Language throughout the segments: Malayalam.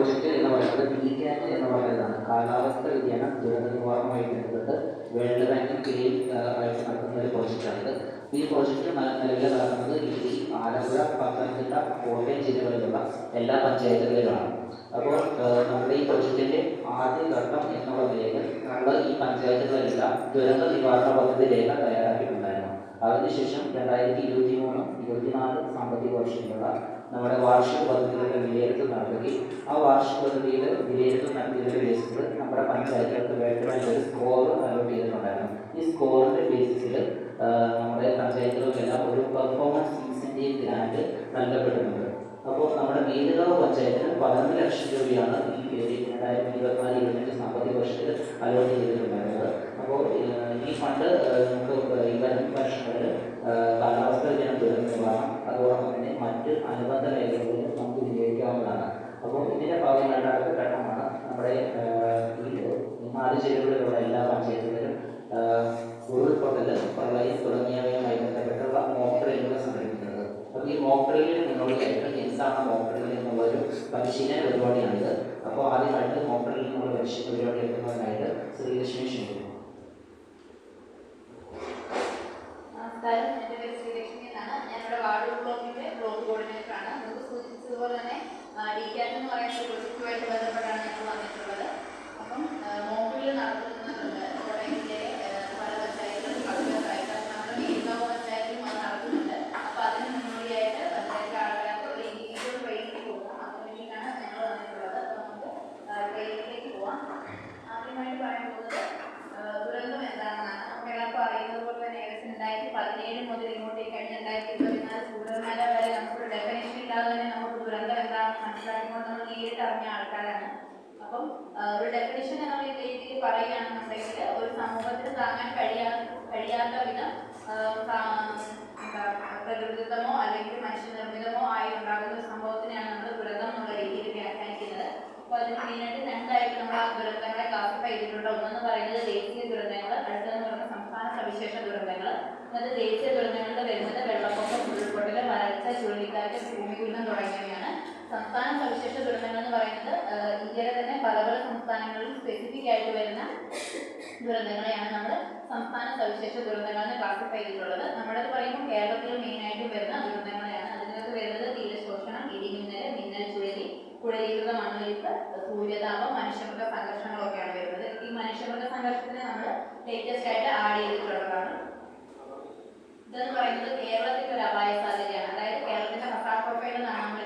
പ്രോജക്റ്റ് എന്ന് പറയുന്നത് ബി ക്യാറ്റ് എന്ന് പറയുന്നതാണ്. കാലാവസ്ഥ വ്യതിയാനം ദുരന്ത നിവാരണമായി ബന്ധപ്പെട്ട് വേൾഡ് ബാങ്കിന് കീഴിൽ ആയിട്ട് നടത്തുന്ന ഒരു പ്രോജക്റ്റാണിത് ഈ പ്രോജക്റ്റ് നിലവിൽ നടക്കുന്നത് ഇടുക്കി ആലപ്പുഴ പത്തനംതിട്ട കോട്ടയം ജില്ലകളിലുള്ള എല്ലാ പഞ്ചായത്തുകളിലാണ്. അപ്പോൾ നമ്മുടെ ഈ പ്രോജക്റ്റിന്റെ ആദ്യ ഘട്ടം എന്നുള്ള നിലയിൽ നമ്മൾ ഈ പഞ്ചായത്തുകളിലെല്ലാം ദുരന്ത നിവാരണ പദ്ധതി രേഖ തയ്യാറാക്കിയിട്ടുണ്ടായിരുന്നു അതിനുശേഷം രണ്ടായിരത്തി ഇരുപത്തി മൂന്ന് ഇരുപത്തിനാല് സാമ്പത്തിക വർഷത്തിലുള്ള നമ്മുടെ വാർഷിക പദ്ധതികളുടെ വിലയിരുത്തൽ നടത്തുകയും ആ വാർഷിക പദ്ധതിയിൽ വിലയിരുത്തൽ നടത്തിയതിന്റെ ബേസിസിൽ നമ്മുടെ പഞ്ചായത്തുകൾക്ക് വേണ്ടതായ ഒരു സ്കോർ അലോട്ട് ചെയ്തിട്ടുണ്ടായിരുന്നു. ഈ സ്കോറിന്റെ ബേസിസിൽ നമ്മുടെ പഞ്ചായത്തുകൾക്കെല്ലാം ഒരു പെർഫോമൻസ് ഇൻസെന്റീവ് ഗ്രാൻഡ് നൽകപ്പെടുന്നുണ്ട്. അപ്പോൾ നമ്മുടെ വീടുകാവ് പഞ്ചായത്തിന് പതിനൊന്ന് ലക്ഷം രൂപയാണ് ഈ രണ്ടായിരത്തി ഇരുപത്തിനാല് ഇരുപത്തഞ്ച് സാമ്പത്തിക വർഷത്തിൽ അലോട്ട് ചെയ്തിട്ടുണ്ടായിരുന്നത്. അപ്പോൾ ഈ ഫണ്ട് നമുക്ക് ഈ വരും വർഷങ്ങളിൽ കാലാവസ്ഥ വ്യതിയാനം ദുരന്ത അതോടൊപ്പം തന്നെ മറ്റ് അനുബന്ധ മേഖലകളിൽ നമുക്ക് വിനിയോഗിക്കാവുന്നതാണ്. അപ്പോൾ ഇതിന്റെ ഭാഗമായിട്ട് അടുത്ത ഘട്ടമാണ് നമ്മുടെ ഈ നാല് ജില്ലകളിലുള്ള എല്ലാ പഞ്ചായത്തുകളിലും ഉരുൾപൊട്ടൽ പ്രളയം തുടങ്ങിയവയുമായി ബന്ധപ്പെട്ടുള്ള മോക്ക് സംഘടിപ്പിക്കുന്നത്. അപ്പോൾ ഈ മോക്ക് നിന്നുള്ള ഏറ്റവും എന്താണ് മോക്ക് ഡ്രിൽ എന്നുള്ള ഒരു പരിശീലന പരിപാടിയാണിത്. അപ്പോൾ ആദ്യമായിട്ട് മോക്ക് നിന്നുള്ള പരിശീലന പരിപാടി എടുക്കുന്നതിനായിട്ട് ശ്രീലക്ഷ്മി ക്ഷണിക്കുന്നു. ഡി ക്യാറ്റ് എന്ന് പറയുന്ന പ്രൊജക്റ്റുമായിട്ട് ബന്ധപ്പെട്ടാണ് ഞങ്ങൾ വന്നിട്ടുള്ളത് അപ്പം മോക്കിൽ നടത്തുന്നുണ്ട് കോട്ടയം ജില്ലയിലെ ആ, പല പഞ്ചായത്തിലും പഞ്ചായത്തായിട്ട് നമ്മുടെ വീടുകാവ് പഞ്ചായത്തിലും അത് നടത്തുന്നുണ്ട് അപ്പോൾ അതിന് മുന്നോടിയായിട്ട് പഞ്ചായത്ത് ആളുകൾക്ക് ഒരു ഇൻഡിവിജ്വൽ ട്രെയിനിങ് കൊടുക്കാം അതിന് വേണ്ടിയിട്ടാണ് ഞങ്ങൾ വന്നിട്ടുള്ളത് അപ്പോൾ നമുക്ക് ട്രെയിനിങ്ങിലേക്ക് പോവാം ആദ്യമായിട്ട് പറയാൻ പോകുന്നത് ആ, ദുരന്തം എന്താണെന്നാണ് നമുക്ക് എല്ലാവർക്കും അറിയുന്നത് പോലെ തന്നെ ഏകദേശം രണ്ടായിരത്തി പതിനേഴ് മുതൽ ഇങ്ങോട്ടേക്ക് കഴിഞ്ഞ രണ്ടായിരത്തി ഇരുപത്തിനാല് ചൂടുകാല വരെ നമുക്കൊരു ഡെഫിനേഷൻ ഇല്ലാതെ തന്നെ നമുക്ക് ദുരന്തം എന്താണെന്ന് മനസ്സിലാക്കിക്കൊണ്ട് നമ്മൾ നേരിട്ട് അറിഞ്ഞ ആൾക്കാരാണ് അപ്പം ഒരു ഡെഫിനിഷൻ എന്ന രീതിയിൽ പറയുകയാണെന്നുണ്ടെങ്കിൽ ഒരു സമൂഹത്തിന് താങ്ങാൻ കഴിയാ കഴിയാത്ത വിധം പ്രകൃതിദത്തമോ അല്ലെങ്കിൽ മനുഷ്യനിർമ്മിതമോ ആയി ഉണ്ടാകുന്ന ഒരു സംഭവത്തിനെയാണ് നമ്മൾ ദുരന്തം എന്നുള്ള രീതിയിൽ വ്യാഖ്യാനിക്കുന്നത്. അപ്പോൾ അതിന് മെയിനായിട്ട് രണ്ടായിട്ട് നമ്മൾ ആ ദുരന്തങ്ങളെ ക്ലാസിഫൈ ചെയ്തിട്ടുണ്ട്. ഒന്നെന്ന് പറയുന്നത് ദേശീയ ദുരന്തങ്ങൾ അടുത്തെന്ന് പറയുന്നത് സംസ്ഥാന സവിശേഷ ദുരന്തങ്ങൾ എന്നത് ദേശീയ ദുരന്തങ്ങളിൽ വരുന്നത് വെള്ളപ്പൊക്കം ഉരുൾപൊട്ടൽ വരൾച്ച ചുഴലിക്കാറ്റ് ഭൂമികുലം തുടങ്ങിയവയാണ്. സംസ്ഥാന സവിശേഷ ദുരന്തങ്ങൾ എന്ന് പറയുന്നത് ഇന്ത്യയിലെ തന്നെ പല പല സംസ്ഥാനങ്ങളിൽ സ്പെസിഫിക് ആയിട്ട് വരുന്ന ദുരന്തങ്ങളെയാണ് നമ്മൾ സംസ്ഥാന സവിശേഷ ദുരന്തങ്ങൾ എന്ന് ക്ലാസിഫൈ ചെയ്തിട്ടുള്ളത്. നമ്മുടെ പറയുമ്പോൾ കേരളത്തിൽ മെയിൻ മെയിനായിട്ട് വരുന്ന ദുരന്തങ്ങളെയാണ്. അതിനകത്ത് വരുന്നത് തീരശോഷണം ഇടിമിന്നൽ മിന്നൽ ചുഴലി കുഴലീകൃത മണ്ണൊലിപ്പ് സൂര്യതാപം മനുഷ്യമൃഗ സംഘർഷങ്ങളൊക്കെയാണ് വരുന്നത്. ഈ മനുഷ്യമൃഗ സംഘർഷത്തിന് നമ്മൾ ലേറ്റസ്റ്റ് ആയിട്ട് ആഡ് ചെയ്തിട്ടുള്ളതാണ്. ഇതെന്ന് പറയുന്നത് കേരളത്തിന്റെ ഒരു അപായ സാധ്യതയാണ്. അതായത് കേരളത്തിന്റെ ഹസാർഡ് പ്രൊഫൈൽ നമ്മൾ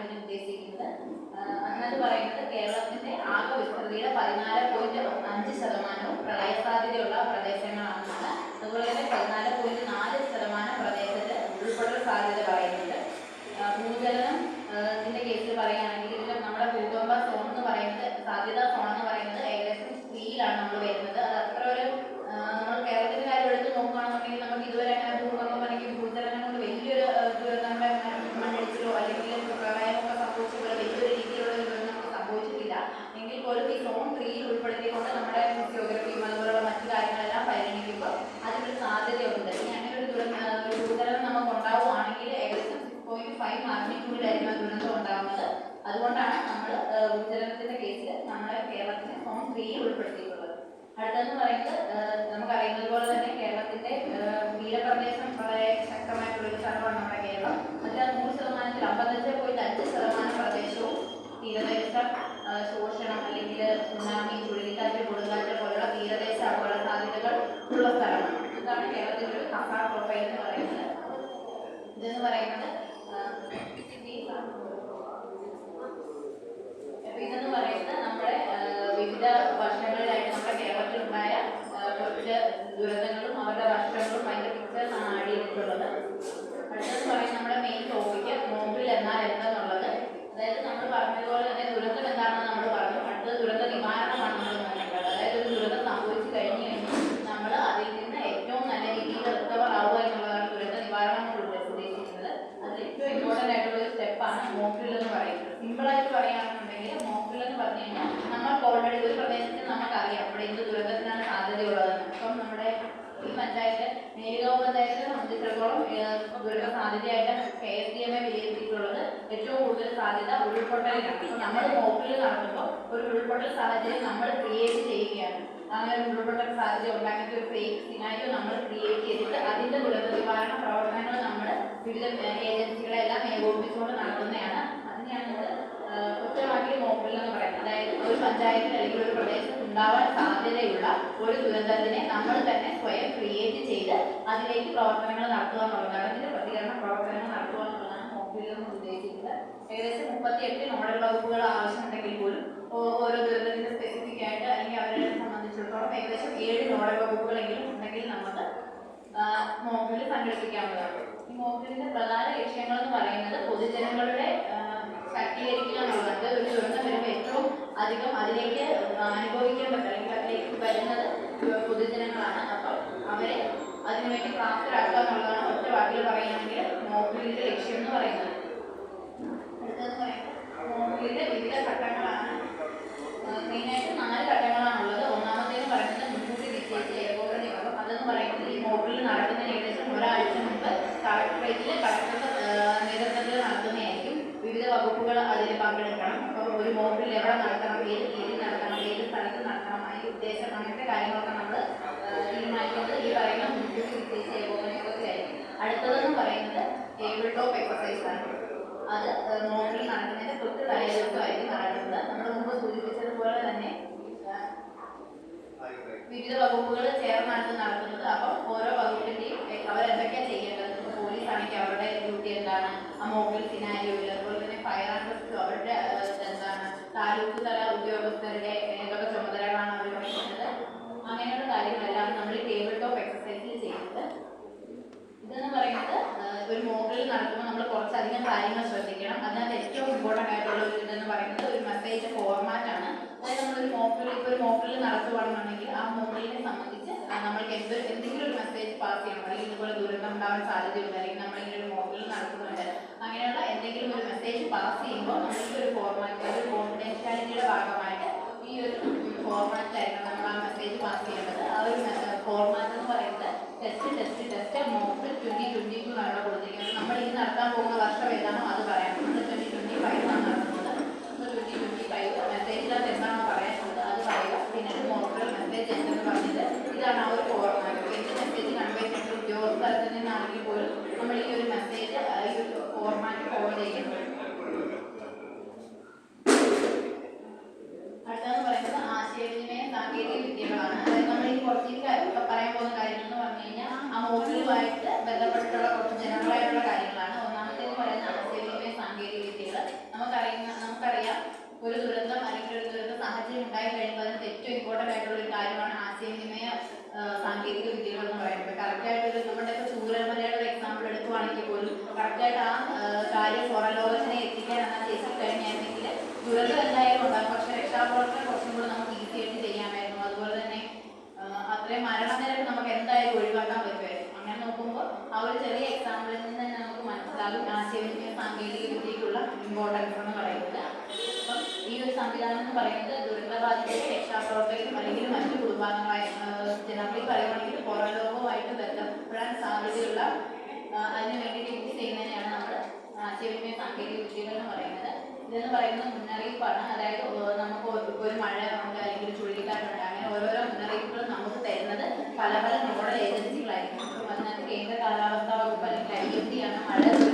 അന്നത് പറയുന്നത് കേരളത്തിന്റെ ആകെ വിസ്തൃതിയുടെ പതിനാല് പോയിന്റ് അഞ്ച് ശതമാനവും പ്രളയ സാധ്യതയുള്ള പ്രദേശങ്ങളാണെന്നാണ്. അതുപോലെ തന്നെ പതിനാല് പോയിന്റ് നാല് ശതമാനം പ്രദേശത്ത് ഉൾപ്പെടൽ സാധ്യത പറയുന്നുണ്ട്. ഭൂചലനം കേസിൽ പറയുകയാണെങ്കിൽ ഇതിൽ നമ്മുടെ ഭൂകമ്പ സോൺ എന്ന് പറയുന്നത് സാധ്യതാ സോൺ എന്ന് പറയുന്നത് ഏകദേശം സ്ത്രീയിലാണ് നമ്മൾ വരുന്നത് അത് അത്ര ഒരു ആഹ് നമ്മൾ കേരളത്തിന്റെ കാര്യം എടുത്ത് നോക്കുകയാണെന്നുണ്ടെങ്കിൽ നമുക്ക് ഇതുവരെ അങ്ങനെ ഭൂകമ്പം അല്ലെങ്കിൽ ഭൂചലനം കൊണ്ട് വലിയൊരു ആഹ് ദുരന്തം നമ്മുടെ മണ്ണ് മണ്ണിടിച്ചിലോ അല്ലെങ്കിൽ പ്രളയമൊക്കെ സംഭവിച്ച പോലെ വലിയൊരു രീതിയിലുള്ള ഒരു ദുരന്തം നമുക്ക് സംഭവിച്ചിട്ടില്ല എങ്കിൽ പോലും ഈ സോൺ ത്രീയിൽ ഉൾപ്പെടുത്തിക്കൊണ്ട് നമ്മുടെ ഫിസിയോഗ്രഫിയും അതുപോലുള്ള മറ്റു കാര്യങ്ങളെല്ലാം പരിഗണിക്കുമ്പോൾ അതിനൊരു സാധ്യതയുണ്ട് ഇനി അങ്ങനെ ഒരു ദുരന്ത ആഹ് ഒരു ഭൂചലനം നമുക്ക് ഉണ്ടാവുകയാണെങ്കിൽ ഏകദേശം സിക്സ് പോയിന്റ് ഫൈവ് മാഗ്നിറ്റ്യൂഡിലായിരിക്കും ആ ദുരന്തം ഉണ്ടാവുന്നത് അതുകൊണ്ടാണ് നമ്മൾ ഭൂചലനത്തിന്റെ കേസിൽ നമ്മുടെ കേരളത്തിന് ഫോം ത്രീയിൽ ഉൾപ്പെടുത്തിയിട്ടുള്ളത്. അടുത്തെന്ന് പറയുന്നത് നമുക്കറിയുന്നത് പോലെ തന്നെ കേരളത്തിന്റെ തീരപ്രദേശം വളരെ ശക്തമായിട്ടുള്ള ഒരു സ്ഥലമാണ് നമ്മുടെ കേരളം. അതിൽ നൂറ് ശതമാനത്തിൽ അമ്പത്തഞ്ച് പോയിന്റ് അഞ്ച് ശതമാനം പ്രദേശവും തീരദേശ ശോഷണം അല്ലെങ്കിൽ സുനാമി ചുഴലിക്കാറ്റ് കൊടുങ്കാറ്റ് പോലുള്ള തീരദേശ അപകട സാധ്യതകൾ ഉള്ള സ്ഥലമാണ്. ഇതാണ് കേരളത്തിന്റെ ഒരു ഹസാർഡ് പ്രൊഫൈൽ എന്ന് പറയുന്നത്. ഇതെന്ന് പറയുന്നത് ഇതെന്ന് പറയുന്നത് നമ്മുടെ ആഹ് വിവിധ വർഷങ്ങളിലായിട്ട് നമ്മുടെ കേരളത്തിലുണ്ടായ ആഹ് കുറച്ച് ദുരന്തങ്ങളും അവരുടെ വർഷങ്ങളും അതിന്റെ പിക്ചേഴ്സാണ് ആഡ് ചെയ്തിട്ടുള്ളത് അടുത്തെന്ന് പറയുന്നത് നമ്മുടെ മെയിൻ ടോപ്പിക്ക് മോബിൽ എന്നാൽ എന്തെന്നുള്ളത്. അതായത് നമ്മൾ പറഞ്ഞതുപോലെ തന്നെ ദുരന്തം എന്താണെന്ന് നമ്മൾ പറഞ്ഞു. അടുത്തത് ദുരന്ത നിവാരണമാണ് നമ്മൾ നോക്കേണ്ടത് അതായത് ഒരു ദുരന്തം സംഭവിച്ചു കഴിഞ്ഞു കഴിഞ്ഞാൽ നമ്മൾ അതിൽ നിന്ന് ഏറ്റവും നല്ല രീതിയിൽ റിക്കവർ ആവുക എന്നുള്ളതാണ് ദുരന്ത നിവാരണം കൊണ്ട് ഉദ്ദേശിക്കുന്നത്. അതിൽ ഏറ്റവും ഇമ്പോർട്ടന്റ് ആയിട്ടുള്ള ഒരു സ്റ്റെപ്പാണ് മോക്കിൽ എന്ന് പറയുന്നത്. മോക്കിൽ നമ്മൾക്ക് ഓൾറെഡി ഒരു പ്രദേശത്ത് നമുക്കറിയാം അവിടെ എന്ത് ദുരന്തത്തിനാണ് സാധ്യതയുള്ളതെന്ന് അപ്പം നമ്മുടെ ഈ പഞ്ചായത്ത് മേലുകാവ് പഞ്ചായത്തിനെ സംബന്ധിച്ചിടത്തോളം ദുരന്ത സാധ്യതയായിട്ട് K S D M A വിലയിരുത്തിയിട്ടുള്ളത് ഏറ്റവും കൂടുതൽ സാധ്യത ഉരുൾപൊട്ടലിനാണ്. അപ്പോൾ നമ്മൾ മോക്കിൽ നടത്തുമ്പോൾ ഒരു ഉരുൾപൊട്ടൽ സാഹചര്യം നമ്മൾ ക്രിയേറ്റ് ചെയ്യുകയാണ്. അങ്ങനെ ഒരു ഉരുൾപൊട്ടൽ സാധ്യത ഉണ്ടാക്കിയിട്ട് ഒരു ഫേക്ക് സിനാരിയോ നമ്മൾ ക്രിയേറ്റ് ചെയ്തിട്ട് അതിന്റെ ദുരന്ത നിവാരണ പ്രവർത്തനങ്ങൾ നമ്മൾ വിവിധ ഏജൻസികളെല്ലാം ഏകോപിപ്പിച്ചുകൊണ്ട് നടത്തുന്നതാണ്. അതിനെയാണ് നമ്മൾ ഒറ്റവാക്കിൽ മോക്കിൽ എന്ന് പറയുന്നത് അതായത് ഒരു പഞ്ചായത്തിൽ അല്ലെങ്കിൽ ഒരു പ്രദേശത്ത് ഉണ്ടാവാൻ സാധ്യതയുള്ള ഒരു ദുരന്തത്തിനെ നമ്മൾ തന്നെ സ്വയം ക്രിയേറ്റ് ചെയ്ത് അതിലേക്ക് പ്രവർത്തനങ്ങൾ നടത്തുക എന്നുള്ളതാണ് ഇതിന്റെ പ്രതികരണ പ്രവർത്തനങ്ങൾ നടത്തുക എന്നുള്ളതാണ് എന്ന് ഉദ്ദേശിക്കുന്നത്. ഏകദേശം മുപ്പത്തിയെട്ട് നോഡൽ വകുപ്പുകൾ ആവശ്യമുണ്ടെങ്കിൽ പോലും ഓരോ ദുരന്തത്തിന്റെ സ്പെസിഫിക് ആയിട്ട് അല്ലെങ്കിൽ അവരെ സംബന്ധിച്ചിടത്തോളം ഏകദേശം ഏഴ് നോഡൽ വകുപ്പുകളെങ്കിലും ഉണ്ടെങ്കിൽ നമുക്ക് മോക്കിൽ സംഘടിപ്പിക്കാവുന്നതാണ്. ഈ മോക്കിലിന്റെ പ്രധാന ലക്ഷ്യങ്ങൾ എന്ന് പറയുന്നത് പൊതുജനങ്ങളുടെ എന്നുള്ളത് ഒരു ദുരന്തം വരുമ്പോൾ ഏറ്റവും അധികം അതിലേക്ക് അനുഭവിക്കാൻ പറ്റും. അല്ലെങ്കിൽ അതിലേക്ക് വരുന്നത് പൊതുജനങ്ങളാണ്. അപ്പം അവരെ അതിനുവേണ്ടി പ്രാപ്തരാക്കുക എന്നുള്ളതാണ് ഒറ്റ വാക്കിൽ പറയുകയാണെങ്കിൽ മോക്കിലിന്റെ ലക്ഷ്യം എന്ന് പറയുന്നത് അടുത്തതെന്ന് പറയുന്നത് മോക്കിലിന്റെ വിവിധ ഘട്ടങ്ങളാണ് മെയിനായിട്ട് നാല് ഘട്ടങ്ങളാണുള്ളത് ഒന്നാമത്തേന്ന് പറയുന്നത് മുൻകൂട്ടി നിശ്ചയിച്ച ഏകോപന യോഗം അതെന്ന് പറയുന്നത് ഈ മോഡലിൽ നടക്കുന്നതിന് ഏകദേശം ഒരാഴ്ച മുമ്പ് കളക്ടറേറ്റിൽ കളക്ടർ നേതൃത്വത്തിൽ നടത്തുന്നതായിരിക്കും വിവിധ വകുപ്പുകൾ അതിൽ പങ്കെടുക്കണം അപ്പോൾ ഒരു മോഡലിൽ എവിടെ നടത്തണം ഏത് രീതിയിൽ നടത്തണം ഏത് സ്ഥലത്ത് നടത്തണം ഈ ഉദ്ദേശം അങ്ങനത്തെ കാര്യങ്ങളൊക്കെ നമ്മൾ തീരുമാനിക്കുന്നത് ഈ പറയുന്ന മുൻകൂട്ടി ഉദ്ദേശിച്ച ഏകോപന യോഗത്തിലായിരിക്കും അടുത്തതെന്ന് പറയുന്നത് ടേബിൾ ടോപ്പ് എക്സസൈസ് ആണ്. അത് മോഡലിൽ നടക്കുന്നതിന്റെ തൊട്ട് തലേ ദിവസമായിരിക്കും നടക്കുന്നത്. നമ്മൾ മുമ്പ് സൂചിപ്പിച്ചതുപോലെ തന്നെ വിവിധ വകുപ്പുകൾ ചേർന്നാണ് നടക്കുന്നത് അപ്പം ഓരോ വകുപ്പിന്റെയും അവരെന്തൊക്കെയാണ് ചെയ്യേണ്ടത്? പോലീസ് ആണെങ്കിൽ അവരുടെ ഡ്യൂട്ടി എന്താണ്? ആ മോബിൽ സിനാരിയോയിൽ അതുപോലെ തന്നെ ഫയർ ആൻഡ് അവരുടെ താലൂക്ക് തല ഉദ്യോഗസ്ഥരുടെ ഏതൊക്കെ ചുമതലകളാണ് അവർ പഠിക്കുന്നത് അങ്ങനെയുള്ള കാര്യങ്ങളെല്ലാം നമ്മൾ ടേബിൾ ടോപ്പ് എക്സസൈസിൽ ചെയ്യുന്നത്. ഇതെന്ന് പറയുന്നത് ഒരു മോഡലിൽ നടക്കുമ്പോൾ നമ്മൾ കുറച്ചധികം കാര്യങ്ങൾ ശ്രദ്ധിക്കണം. അതിനകത്ത് ഏറ്റവും ഇമ്പോർട്ടന്റ് ആയിട്ടുള്ള ഒരു ഇതെന്ന് പറയുന്നത് ഒരു മെസ്സേജ് ഫോർമാറ്റ് ആണ്. അതായത് നമ്മളൊരു മോഡൽ ഇപ്പോൾ ഒരു മോഡലിൽ നടത്തുകയാണെന്നുണ്ടെങ്കിൽ ആ മോഡലിനെ സംബന്ധിച്ച് നമ്മൾക്ക് എന്ത് എന്തെങ്കിലും ഒരു മെസ്സേജ് പാസ് ചെയ്യണം. അല്ലെങ്കിൽ ഇതുപോലെ ദുരന്തം ഉണ്ടാവാൻ സാധ്യതയുണ്ട്. അല്ലെങ്കിൽ നമ്മളിങ്ങനെ ഒരു മോഡൽ നടക്കുന്നുണ്ട് അങ്ങനെയുള്ള എന്തെങ്കിലും ഒരു മെസ്സേജ് പാസ് ചെയ്യുമ്പോൾ നമ്മൾക്ക് ഒരു ഫോർമാറ്റ് ഒരു കോൺഫിഡൻഷ്യാലിറ്റിയുടെ ഭാഗമായിട്ട് ഈ ഒരു ഫോർമാറ്റിലായിരിക്കണം നമ്മൾ ആ മെസ്സേജ് പാസ് ചെയ്യേണ്ടത്. ആ ഒരു ഫോർമാറ്റ് എന്ന് പറയുന്നത് test test test mock twenty twenty two ആണ് കൊടുത്തിരിക്കുന്നത്. നമ്മൾ ഇനി നടത്താൻ പോകുന്ന വർഷം ഏതാണോ അത് പറയാം. ട്വന്റി ട്വന്റി ഫൈവ് ആണ് നടത്തുന്നത് അപ്പോൾ ട്വന്റി ട്വന്റി ഫൈവ് മെസ്സേജിനകത്ത് എന്താണോ പറയാനുള്ളത് അത് പറയുക പിന്നെ മോഡൽ മെസ്സേജ് എന്തെന്ന് പറഞ്ഞത് ഇതാണ് ആ ഒരു ഫോർമാറ്റ് എന്ത് മെസ്സേജ് കൺവേ ചെയ്യേണ്ട നിന്നാണെങ്കിൽ പോലും നമ്മൾ ഈ ഒരു മെസ്സേജ് ഈ ഒരു ഫോർമാറ്റ് ഫോളോ ചെയ്യുന്നത് അടുത്തതെന്ന് പറയുന്നത് ആശയവിനിമയ സാങ്കേതിക വിദ്യകളാണ് അതായത് നമ്മൾ ഈ കുറച്ച് ഈ കാര്യം- ഇപ്പൊ പറയാൻ പോകുന്ന കാര്യങ്ങൾ എന്ന് പറഞ്ഞു കഴിഞ്ഞാൽ ആ മോഡലുമായിട്ട് ബന്ധപ്പെട്ടിട്ടുള്ള കുറച്ച് ജനറലായിട്ടുള്ള കാര്യങ്ങളാണ് ഒന്നാമത്തേന്ന് പറയുന്ന ആശയവിനിമയ സാങ്കേതിക വിദ്യകൾ നമുക്കറിയുന്ന നമുക്കറിയാം ഒരു ദുരന്തം അല്ലെങ്കിൽ ഒരു ദുരന്ത സാഹചര്യം ഉണ്ടായി കഴിയുമ്പോൾ അതിന് ഏറ്റവും ഇമ്പോർട്ടന്റ് ആയിട്ടുള്ള ഒരു കാര്യമാണ് ആശയവിനിമയ ആ, സാങ്കേതിക വിദ്യകൾ എന്ന് പറയുന്നത് കറക്റ്റായിട്ട് ഒരു നമ്മുടെ ഇപ്പോൾ ചൂരൽമലയുടെ ഒരു എക്സാമ്പിൾ എടുക്കുവാണെങ്കിൽ പോലും കറക്റ്റായിട്ട് ആ ആ, കാര്യം പുറം എത്തിക്കാൻ എത്തിക്കാൻ ചേച്ചി കഴിഞ്ഞായിരുന്നെങ്കിൽ ദുരന്തം എന്തായാലും ഉണ്ടാകും. പക്ഷെ രക്ഷാപ്രവർത്തനം കുറച്ചും കൂടി നമുക്ക് ഈസി ആയിട്ട് ചെയ്യാമായിരുന്നു അതുപോലെ തന്നെ ആ, അത്രയും മരണനിരക്ക് നമുക്ക് എന്തായാലും ഒഴിവാക്കാൻ പറ്റുമായിരുന്നു. അങ്ങനെ നോക്കുമ്പോൾ ആ ഒരു ചെറിയ എക്സാമ്പിളിൽ നിന്ന് തന്നെ നമുക്ക് മനസ്സിലാകും. ആശയവിനിമയ സാങ്കേതിക വിദ്യയ്ക്കുള്ള ഇമ്പോർട്ടൻസ് എന്ന് പറയുന്നത്. അപ്പം ഈ ഒരു സംവിധാനം എന്ന് പറയുന്നത് ദുരിതബാധിതരെ രക്ഷാപ്രവർത്തകരും അല്ലെങ്കിൽ മറ്റു കുടുംബാംഗങ്ങളായ ജനങ്ങളിൽ പറയുകയാണെങ്കിൽ പുറം ലോകവുമായിട്ട് ബന്ധപ്പെടാൻ സാധ്യതയുള്ള ആ, അതിന് വേണ്ടിയിട്ട് യൂസ് ചെയ്യുന്നതിനെയാണ് നമ്മൾ ആശയവിനിമയ സാങ്കേതിക വിദ്യകൾ എന്ന് പറയുന്നത്. ഇതെന്ന് പറയുന്നത് മുന്നറിയിപ്പാണ്. അതായത് നമുക്ക് ഒരു- മഴ ഉണ്ട് അല്ലെങ്കിൽ ചുഴലിക്കാറ്റുണ്ട് അങ്ങനെ ഓരോരോ മുന്നറിയിപ്പുകളും നമുക്ക് തരുന്നത് പല പല നോഡൽ ഏജൻസികളായിരിക്കും അതിനകത്ത് കേന്ദ്ര കാലാവസ്ഥാ വകുപ്പ് അല്ലെങ്കിൽ ഐ എം ഡി ആണ് മഴ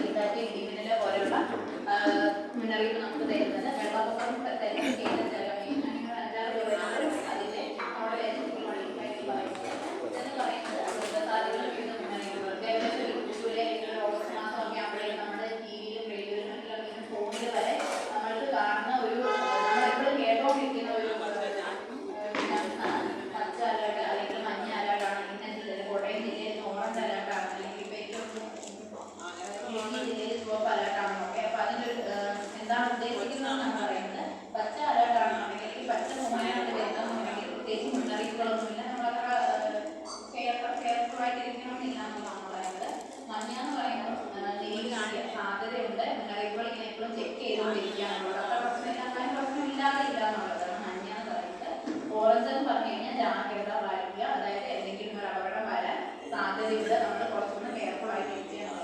ഉദ്ദേശിക്കുന്നതാണ് പറയുന്നത്. പച്ച അലേർട്ടാണെന്നുണ്ടെങ്കിൽ അല്ലെങ്കിൽ പച്ച മുമ്പായാണ് വരുന്നതെന്നുണ്ടെങ്കിൽ പ്രത്യേകിച്ച് മുന്നറിയിപ്പുകളൊന്നുമില്ല. നമ്മളത്ര കെയർഫുൾ കെയർഫുള്ളായിട്ടിരിക്കണമെന്നില്ല എന്നാണ് പറയുന്നത്. മഞ്ഞ എന്ന് പറയുന്നത് വെയിലിനാണ് സാധ്യതയുണ്ട്. മുന്നറിയിപ്പുകൾ ഇങ്ങനെ എപ്പോഴും ചെക്ക് ചെയ്തുകൊണ്ടിരിക്കുക എന്നുള്ളത് അത്ര പ്രശ്നമില്ല അങ്ങനെ പ്രശ്നമില്ലാതെ ഇല്ല എന്നുള്ളതാണ് മഞ്ഞ എന്ന് പറയുന്നത് പറഞ്ഞു കഴിഞ്ഞാൽ ജാഗ്രത പാലിക്കുക. അതായത് എന്തെങ്കിലും ഒരു അപകടം വരാൻ സാധ്യതയുണ്ട്. നമ്മൾ കുറച്ചുകൂടെ കെയർഫുൾ ആയിട്ടിരിക്കുക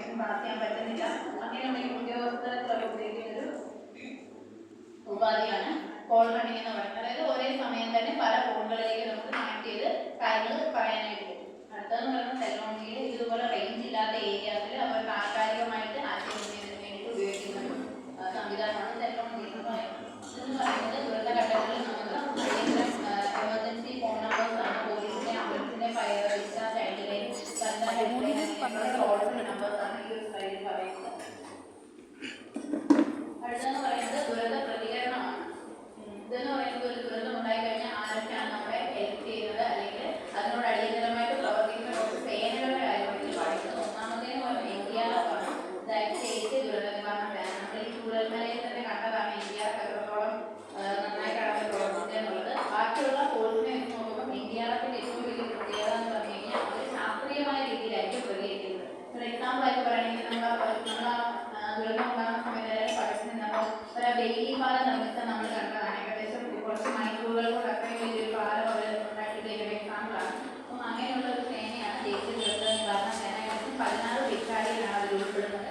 പാസ് ചെയ്യാൻ പറ്റുന്നില്ല. അങ്ങനെയുള്ള ഉദ്യോഗസ്ഥരെ ഉപയോഗിക്കുന്ന ഒരു ഉപാധിയാണ് കോൾ റണ്ണിംഗ് എന്ന് പറയുന്നത്. അതായത് ഒരേ സമയം തന്നെ പല ഫോണുകളിലേക്ക് നമുക്ക് കണക്ട് ചെയ്ത് കാര്യങ്ങൾ പറയാനായിട്ട് പറ്റും. അടുത്തതെന്ന് പറയുന്നത് ടെക്നോളജിയിൽ ഇതുപോലെ റേഞ്ച് ഇല്ലാത്ത ഏരിയാസിൽ അവർ താൽക്കാലികമായിട്ട് ആശയവിനിമയത്തിന് വേണ്ടിയിട്ട് ഉപയോഗിക്കുന്ന സംവിധാനമാണ് ടെക്നോളജി എന്ന് പറയുന്നത്. ഇതെന്ന് പറയുന്നത് ദുരന്ത ഘട്ടങ്ങളിൽ നമുക്ക് എമർജൻസി ഫോൺ നമ്പേഴ്സ് ആണ് പോലീസിന്റെ ആംബുലൻസിന്റെ fire discharge child line toll free numbers ആണ് ഈ ഒരു സ്ലൈഡിൽ പറയുന്നത് അടുത്തെന്ന് പറയുന്നത് ദുരന്ത പ്രതികരണമാണ് ഉം. ഇതെന്ന് പറയുന്നത് ഒരു ദുരന്തം ഉണ്ടായി കഴിഞ്ഞാൽ ആരൊക്കെയാണ് നമ്മളെ ഹെൽപ്പ് ചെയ്യുന്നത് അല്ലെങ്കിൽ അതിനോട് അടിയന്തരമായിട്ട് പ്രവർത്തിക്കുന്ന കുറച്ച് സേനകളുടെ കാര്യത്തിൽ പറയുന്നത് ഒന്നാമത്തേന്ന് പറയുന്നത് ഇന്ത്യയിലാണ് അതായത് സ്റ്റേറ്റ് ദുരന്ത നിവാരണ പ്ലാൻ നമ്മൾ ഈ ചൂരൽമലയിൽ തന്നെ കണ്ടതാണ് ഇന്ത്യ എത്രത്തോളം ആ, നന്നായിട്ടാണ് അവർ പ്രവർത്തിച്ചതെന്നുള്ളത് ബാക്കിയുള്ള ഫോഴ്സിനെ വെച്ച് നോക്കുമ്പോൾ ഇന്ത്യയുടെ ഏറ്റവും വലിയ പ്രത്യേകത എന്ന് പറഞ്ഞു കഴിഞ്ഞാൽ അവർ ശാസ്ത്രീയമായ രീതിയിലായിരിക്കും പ്രതികരിക്കുന്നത് ഒരു എക്സാമ്പിൾ ആയിട്ട് പറയുകയാണെങ്കിൽ നമ്മൾ നമ്മൾ ദുരന്തം ഉണ്ടാകുന്ന സമയത്ത് അതായത് പകർച്ചയിൽ നമ്മൾ ഒരു ബെയിലി പാലം നിർമ്മിച്ച നമ്മൾ കണ്ടതാണ് ഏകദേശം കുറച്ച് മണിക്കൂറുകൾ കൊണ്ട് അത്രയും വലിയൊരു പാലം അവർ ഉണ്ടാക്കിയിട്ടുള്ള ഒരു എക്സാമ്പിളാണ് അപ്പം അങ്ങനെയുള്ള ഒരു സേനയാണ് ദേശീയ ദുരന്ത നിവാരണ സേന ഏകദേശം പതിനാറ് ബെറ്റാലിയനാണ് അതിൽ ഉൾപ്പെടുന്നത്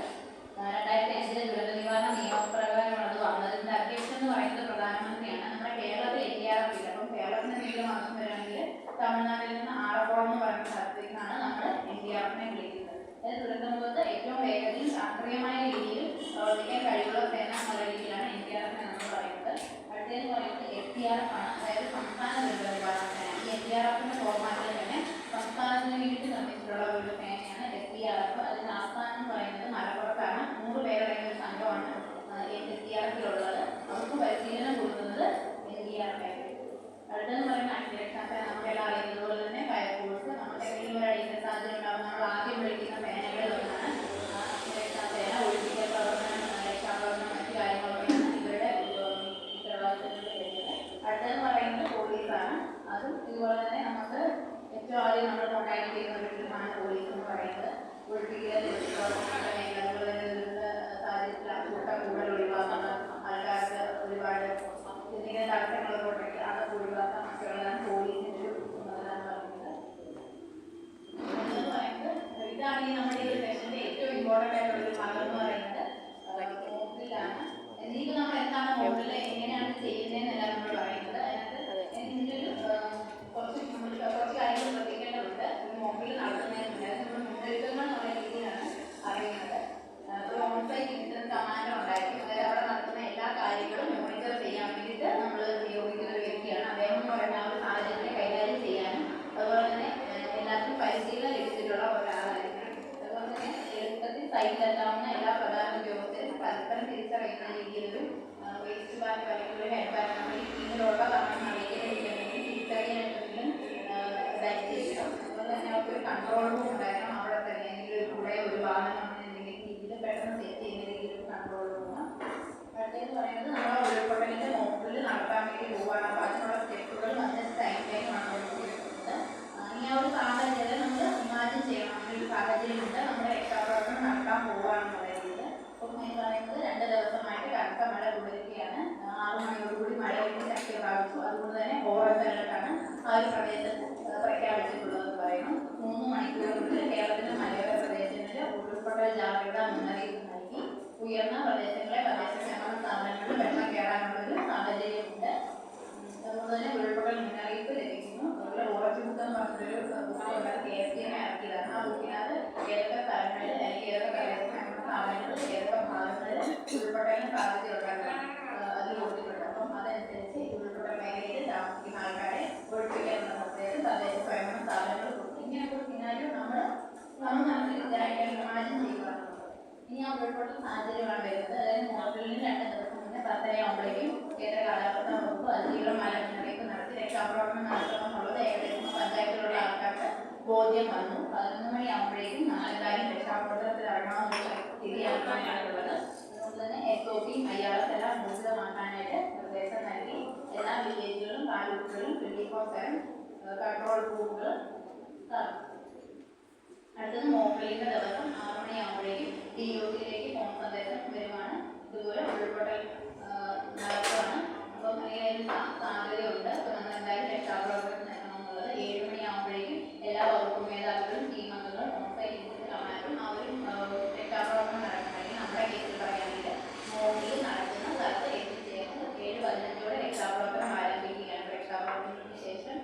ആ, രണ്ടായിരത്തി അഞ്ചിലെ ദുരന്ത നിവാരണ നിയമപ്രകാരമാണ് അത് വന്നത് ഇതിന്റെ അധ്യക്ഷൻ എന്ന് പറയുന്നത് പ്രധാനമന്ത്രിയാണ് നമ്മുടെ കേരളത്തിൽ എൻ ഡി ആർ എഫ് ഇല്ല അപ്പം കേരളത്തിന് എന്തെങ്കിലും ആവശ്യം വരികയാണെങ്കിൽ തമിഴ്നാട്ടിൽ നിന്ന് ആറക്കോളം എന്ന് പറയുന്ന സ്ഥലത്തേക്കാണ് നമ്മൾ എൻ ഡി ആറിനെ വിളിക്കുന്നത്. അതായത് ദുരന്തമുഖത്ത് ഏറ്റവും വേഗത്തിൽ ശാസ്ത്രീയമായ രീതിയിൽ പ്രവർത്തിക്കാൻ കഴിവുള്ള സേന എന്നുള്ള രീതിയിലാണ് എൻ ഡി ആറിനെ നമ്മൾ പറയുന്നത്. അടുത്തതെന്ന് പറയുന്നത് എഫ് ഡി ആർ എഫ് ആണ് അതായത് സംസ്ഥാന ദുരന്ത നിവാരണ സേന. ഈ എൻ ഡി ആർ എഫിന്റെ ഫോർമാറ്റിൽ തന്നെ സംസ്ഥാനത്തിന് വേണ്ടി നിർമ്മിച്ചിട്ടുള്ള ഒരു സേനയാണ് എസ് ഡി ആർ എഫ് അതിന്റെ ആസ്ഥാനം എന്ന് പറയുന്നത് മലപ്പുറത്താണ് നൂറ് പേരടങ്ങിയ ഒരു സംഘമാണ് എസ് ഡി ആർ എഫിലുള്ളത് അവർക്ക് പരിശീലനം കൊടുക്കുന്നത് എൻ ഡി ആർ എഫ് അടുത്തെന്ന് പറയുന്ന അഗ്നിരക്ഷാസേന നമുക്കെല്ലാം അറിയുന്നത് പോലെ തന്നെ ഫയർഫോഴ്സ് നമ്മുടെ എന്തെങ്കിലും ഒരു അടിയന്തര സാഹചര്യം ഉണ്ടാകുമ്പോൾ നമ്മൾ ആദ്യം വിളിക്കുന്ന സേനകളിൽ ഒന്നാണ് ആ അഗ്നിരക്ഷാസേന ഒഴിപ്പിക്കൽ പ്രവർത്തനം രക്ഷാപ്രവർത്തനം മറ്റു കാര്യങ്ങളൊക്കെയാണ് ഇവരുടെ ഉം, ഉത്തരവാദിത്തത്തിൽ വരുന്നത് അടുത്തതെന്ന് പറയുന്നത് പോലീസാണ് അതും ഇതുപോലെ തന്നെ നമുക്ക് ഏറ്റവും ആദ്യം നമ്മൾ കോൺടാക്ട് ചെയ്യുന്ന ഒരു ടീമാണ് പോലീസ് എന്ന് പറയുന്നത് ഒഴിപ്പിക്കൽ പ്രവർത്തനങ്ങളുടെ മേഖല അതുപോലെ തന്നെ ദുരന്ത സാഹചര്യത്തിൽ അക്കൂട്ട കൂടുതൽ ഒഴിവാക്കുന്ന ആൾക്കാർക്ക് ഒരുപാട് എന്തെങ്കിലും തടസ്സങ്ങളൊക്കെ ഉണ്ടെങ്കിൽ അതൊക്കെ ഒഴിവാക്കാൻ മറ്റുള്ളതാണ് പോലീസിന്റെ ഒരു ചുമതല എന്ന് പറയുന്നത് എന്ന് പറയുന്നത് ഇതാണ് ഈ നമ്മുടെ ഈ ഒരു സെഷന്റെ ഏറ്റവും ഇമ്പോർട്ടന്റ് ആയിട്ടുള്ള ഒരു ഭാഗം എന്ന് പറയുന്നത് മോഡലാണ് എന്നിട്ട് നമ്മൾ എന്താണ് മോഡൽ എങ്ങനെയാണ് ചെയ്യുന്നതെന്നല്ല നമ്മൾ പറയുന്നത് അതിനകത്ത് ഇതിന്റെ ഒരു ആ, കുറച്ച് നമ്മൾ കുറച്ച് കാര്യങ്ങൾ ശ്രദ്ധിക്കേണ്ടതുണ്ട് ഒരു മോഡൽ നടത്തുന്നതിന് മുന്നേ അത് നമ്മൾ മുന്നൊരുക്കങ്ങൾ എന്നുള്ള രീതിയിലാണ് അറിയുന്നത് ആ, ഒരു ഓൺസൈറ്റ് ഇൻസിഡന്റ് കമാൻഡർ ഉണ്ടായിരിക്കും അതായത് അവിടെ നടക്കുന്ന എല്ലാ കാര്യങ്ങളും മോണിറ്റർ ചെയ്യാൻ വേണ്ടിയിട്ട് നമ്മൾ നിയോഗിക്കുന്ന ഒരു വ്യക്തിയാണ് അദ്ദേഹം എന്ന് പറയുന്ന ആ ഒരു സാഹചര്യത്തെ കൈകാര്യം ചെയ്യാനും അതുപോലെ തന്നെ ഏഹ്, എല്ലാവർക്കും പരിശീലനം ലഭിച്ചിട്ടുള്ള ഒരാളായിരിക്കും അതുപോലെ തന്നെ സൈറ്റിലെത്താവുന്ന എല്ലാ പ്രധാന ഉദ്യോഗസ്ഥരും പരസ്പരം തിരിച്ചറിയുന്ന രീതിയിലൊരു വേസ്റ്റ് ബാഗ് അല്ലെങ്കിൽ ഒരു ഹെഡ് ബാഗ് നമ്മൾ ഈ കാരണം അറിയിക്കുന്നതിന് തിരിച്ചറിയാനെന്തെങ്കിലും ധരിച്ചിരിക്കണം അതുപോലെ തന്നെ അവർക്കൊരു കൺട്രോൾ റൂം ഉണ്ടായിരുന്നു അവിടെ തന്നെ അല്ലെങ്കിൽ ഒരു കൂടെ ഒരു വാഹനം എന്തെങ്കിലും രീതിയിൽ പെട്ടെന്ന് സെറ്റ് ചെയ്യുന്ന രീതിയിൽ ഒരു കൺട്രോൾ റൂം അടുത്തതെന്ന് പറയുന്നത് നമ്മൾ ഉരുൾപൊട്ടലിന്റെ മോട്ടറിൽ നടത്താൻ വേണ്ടി പോവുകയാണ് അപ്പോൾ അതിനുള്ള സ്റ്റെപ്പുകൾ അതിന്റെ ടൈം ടൈമാണ് കൊടുക്കുന്നത് ഇനി ആ ഒരു സാഹചര്യം നമ്മൾ ഇമാജിൻ ചെയ്യണം. അങ്ങനെ ഒരു സാഹചര്യമുണ്ട് നമ്മുടെ രക്ഷാപ്രവർത്തനം നടത്താൻ പോവുകയാണെന്നുള്ള രീതിയിൽ അപ്പം എന്ന് പറയുന്നത് രണ്ട് ദിവസമായിട്ട് കനത്ത മഴ തുടരുകയാണ് ആ, ആറ് മണിയോടുകൂടി മഴ വീണ്ടും ശക്തി പ്രാപിച്ചു അതുകൊണ്ട് തന്നെ ഓറഞ്ച് അലർട്ടാണ് ആ ഒരു പ്രദേശത്ത് ആ, പ്രഖ്യാപിച്ചിട്ടുള്ളത് പറയുന്നു മൂന്ന് മണിക്കൂറുകളിൽ കേരളത്തിലെ മലയോര പ്രദേശങ്ങളിൽ ഉരുൾപൊട്ടൽ ജാഗ്രത മുന്നറിയിപ്പ് നൽകി ഉയർന്ന പ്രദേശങ്ങളെ പ്രദേശക്ഷേമ സ്ഥാപനങ്ങളിൽ വെള്ളം കയറാനുള്ളൊരു സാഹചര്യമുണ്ട്. അതുകൊണ്ട് തന്നെ ഉരുൾപൊട്ടൽ മുന്നറിയിപ്പ് ലഭിക്കുന്നു. അതുപോലെ ഓറഞ്ച് ബുക്ക് എന്ന് പറഞ്ഞൊരു ബുക്കുണ്ട് കെ എസ് സി ഇറക്കിയതാണ്. ആ ബുക്കിനകത്ത് ഏതൊക്കെ സ്ഥലങ്ങളിൽ അല്ലെങ്കിൽ ഏതൊക്കെ പ്രദേശക്ഷേമ സ്ഥാപനങ്ങളിൽ ഏതൊക്കെ ഭാഗങ്ങളിൽ ഉരുൾപൊട്ടലിന് സാധ്യതയുണ്ടെന്ന് അതിൽ കൊടുത്തിട്ടുണ്ട് അപ്പം അതനുസരിച്ച് ഉരുൾപൊട്ടൽ മേഖലയിൽ താമസിക്കുന്ന ആൾക്കാരെ ഒഴിപ്പിക്കാനുള്ള നിർദ്ദേശം തദ്ദേശ സ്വയംഭരണ സ്ഥാപനങ്ങൾ കൊടുക്കും ഇങ്ങനെ ഒരു സിനാരിയോ നമ്മൾ നമ്മൾ മനസ്സിൽ വിചാരിക്കാൻ ഇമാജിൻ ചെയ്യുക ഇനി ആ ഉൾപ്പെട്ട സാഹചര്യമാണ് വരുന്നത് അതായത് മോഡലിന് രണ്ട് ദിവസം മുന്നേ പത്തരയാകുമ്പോഴേക്കും കേന്ദ്ര കാലാവസ്ഥ വകുപ്പ് അതിതീവ്ര മഴ മുന്നറിയിപ്പ് നടത്തി രക്ഷാപ്രവർത്തനം നടത്തണമെന്നുള്ളത് ഏകദേശം പഞ്ചായത്തിലുള്ള ആൾക്കാർക്ക് ബോധ്യം വന്നു. പതിനൊന്ന് മണിയാകുമ്പോഴേക്കും നാളെല്ലാവരും രക്ഷാപ്രവർത്തനത്തിൽ ഇറങ്ങണമെന്ന് സ്ഥിതിയാക്കാനായിട്ടുള്ളത് അതുകൊണ്ട് തന്നെ S O P I R S എല്ലാം ഊർജിതമാക്കാനായിട്ട് നിർദ്ദേശം നൽകി. എല്ലാ വില്ലേജുകളും താലൂക്കുകളും ട്വന്റി ഫോർ സെവൻ കൺട്രോൾ റൂമുകൾ അടുത്തത് മോക്കലിന്റെ ദിവസം ആറ് മണിയാകുമ്പോഴേക്കും ഡി ഒ സിയിലേക്ക് ഫോൺ സന്ദേശം വരുവാണ്. ഇതുപോലെ ഉരുൾപൊട്ടൽ നടക്കുകയാണ് അപ്പം അതിന് സാ- സാധ്യതയുണ്ട്. അപ്പം നമ്മൾ എന്തായാലും രക്ഷാപ്രവർത്തനം എല്ലാ വകുപ്പ് മേധാവികളും ടീം അംഗങ്ങൾ ഓൺസൈറ്റ് ഇരുന്ന് കാണാനും അവരും തെറ്റാപ്രവർത്തനം നടക്കണമെങ്കിൽ നമ്മുടെ കേസിൽ പറയുകയാണെങ്കിൽ മോഡിൽ നടക്കുന്ന സ്ഥലത്ത് എത്തിച്ചേർന്ന് ഏഴ് പതിനഞ്ചോടെ രക്ഷാപ്രവർത്തനം ആരംഭിക്കുകയാണ്. രക്ഷാപ്രവർത്തനത്തിന് ശേഷം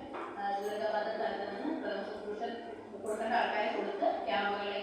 ദുരിതബാധിത സ്ഥലത്ത് നിന്ന് ശുശ്രൂഷ കൊടുക്കേണ്ട ആൾക്കാരെ കൊടുത്ത് ക്യാമ്പുകളിൽ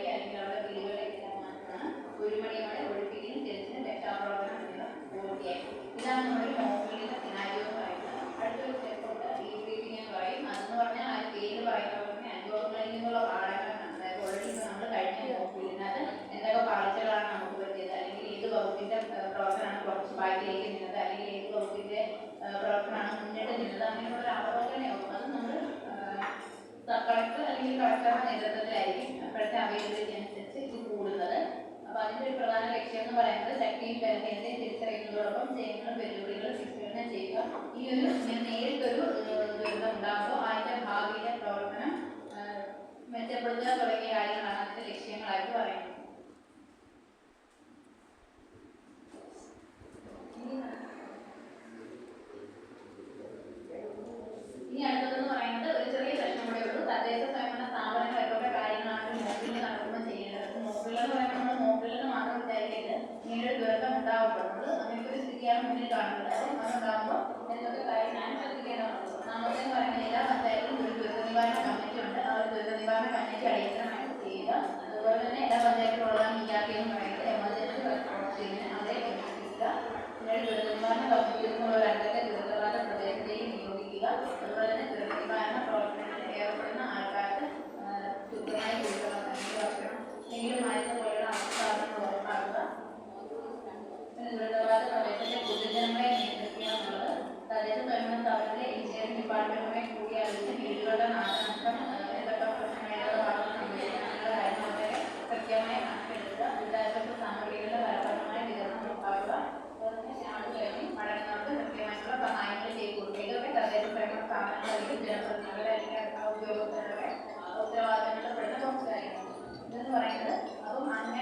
ഈ ഒരു ഞാൻ നേരിട്ടൊരു ദുരിതം ഉണ്ടാകുമ്പോൾ അതിന്റെ ഭാവിയിലെ പ്രവർത്തനം മെച്ചപ്പെടുത്തുക Yes.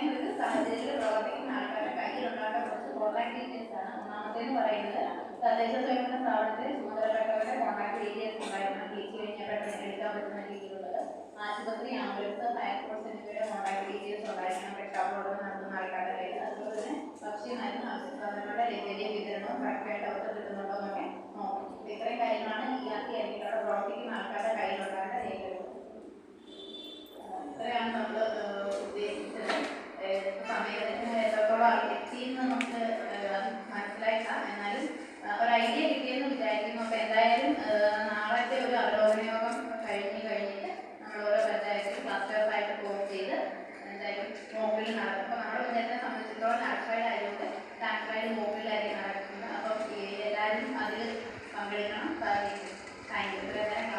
അങ്ങനെ ഒരു സാഹചര്യത്തിൽ പ്രവർത്തിക്കുന്ന ആൾക്കാരുടെ കയ്യിലുണ്ടാകുന്ന കുറച്ച് കോൺടാക്ട് ഡീറ്റെയിൽസ് ആണ്. ഒന്നാമത്തേന്ന് പറയുന്നത് തദ്ദേശ സ്വയംഭരണ സ്ഥാപനത്തിൽ ചുമതലപ്പെട്ടവരുടെ കോൺടാക്ട് ഡീറ്റെയിൽസ് ഉണ്ടായിരുന്നു ചേച്ചി കഴിഞ്ഞാൽ പെട്ടെന്ന് എടുക്കാൻ പറ്റുന്ന രീതിയിലുള്ളത്. ആശുപത്രി ആംബുലൻസ് ഫയർഫോഴ്സ് എന്നിവയുടെ കോൺടാക്ട് ഡീറ്റെയിൽസ് ഉണ്ടായിരിക്കണം. രക്ഷാപ്രവർത്തനം നടത്തുന്ന ആൾക്കാരുടെ കയ്യിൽ അതുപോലെ തന്നെ ഭക്ഷ്യമായിരുന്നു ആവശ്യസാധനങ്ങളുടെ ലഭ്യതയും വിതരണവും കറക്റ്റായിട്ട് അവർക്ക് ആൾക്കാർ മൂക്കിലായി നടക്കുന്നത് അപ്പം എല്ലാവരും അതിൽ പങ്കെടുക്കണം. Thank you.